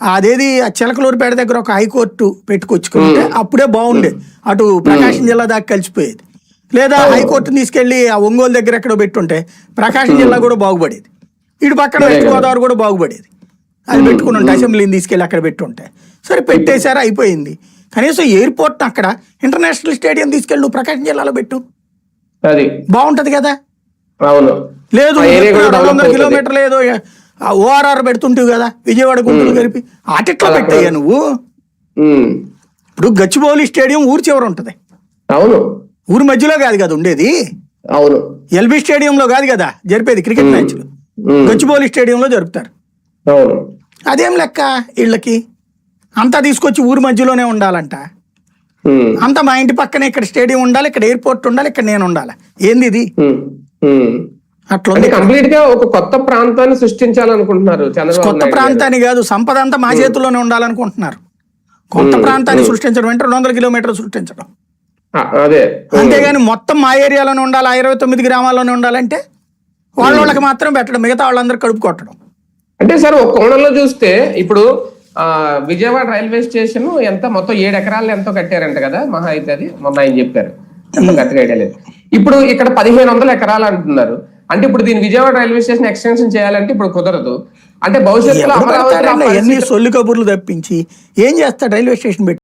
అదేది ఆ చిలకలూరుపేట దగ్గర ఒక హైకోర్టు పెట్టుకొచ్చుకుంటే అప్పుడే బాగుండేది అటు ప్రకాశం జిల్లా దాకా కలిసిపోయేది. లేదా హైకోర్టుని తీసుకెళ్ళి ఆ ఒంగోలు దగ్గర ఎక్కడో పెట్టుంటే ప్రకాశం జిల్లా కూడా బాగుపడేది. ఇటు పక్కన వెస్ట్ గోదావరి కూడా బాగుపడేది. అది పెట్టుకుని ఉంటే అసెంబ్లీని తీసుకెళ్ళి అక్కడ పెట్టుంటే. సరే పెట్టేశారు అయిపోయింది. కనీసం ఎయిర్పోర్ట్ అక్కడ ఇంటర్నేషనల్ స్టేడియం తీసుకెళ్ళి ప్రకాశం జిల్లాలో పెట్టు. బాగుంటది కదా. లేదు రెండు వందల. కిలోమీటర్లు ఏదో ఓఆర్ఆర్ పెడుతుంటావు కదా విజయవాడ గుంటూరు కలిపి ఆటిట్లో అలా పెట్టాయా నువ్వు. ఇప్పుడు గచ్చిబౌలి స్టేడియం ఊరు చివర ఉంటది. అవును. ఊరి మధ్యలో కాదు కదా ఉండేది? అవును. ఎల్బీ స్టేడియంలో కాదు కదా జరిపేది క్రికెట్ మ్యాచ్లు. ఉమ్. గచ్చిబౌలి స్టేడియంలో జరుపుతారు. అవును. అదేం లెక్క వీళ్ళకి? అంతా తీసుకొచ్చి ఊరి మధ్యలోనే ఉండాలంట. అంతా మా ఇంటి పక్కనే ఇక్కడ స్టేడియం ఉండాలి ఇక్కడ ఎయిర్పోర్ట్ ఉండాలి ఇక్కడ నేను ఉండాలి. ఏంది ఇది. అట్లా కంప్లీట్గా ఒక కొత్త ప్రాంతాన్ని సృష్టించాలనుకుంటున్నారు కొత్త. ప్రాంతాన్ని కాదు సంపద అంతా మా చేతుల్లోనే ఉండాలనుకుంటున్నారు. కొత్త ప్రాంతాన్ని సృష్టించడం అంటే రెండు వందల కిలోమీటర్లు సృష్టించడం. అదే. అంతేగాని మొత్తం మా ఏరియాలోనే ఉండాలి ఇరవై తొమ్మిది గ్రామాల్లోనే ఉండాలంటే వాళ్ళ వాళ్ళకి మాత్రం పెట్టడం మిగతా వాళ్ళందరూ కడుపు కొట్టడం. అంటే సార్ ఒక కోణంలో చూస్తే ఇప్పుడు ఆ విజయవాడ రైల్వే స్టేషన్ ఎంత మొత్తం ఏడు ఎకరాలు ఎంతో కట్టారంట కదా మహా అయితే అది మొన్న ఆయన చెప్పారు. లేదు. ఇప్పుడు ఇక్కడ పదిహేను వందల ఎకరాలు అంటున్నారు. అంటే ఇప్పుడు దీని విజయవాడ రైల్వే స్టేషన్ ఎక్స్టెన్షన్ చేయాలంటే ఇప్పుడు కుదరదు అంటే భవిష్యత్తులో అమరావతి? ఎన్ని సొల్లు కబుర్లు తప్పించి ఏం చేస్తాడు రైల్వే స్టేషన్ పెట్టి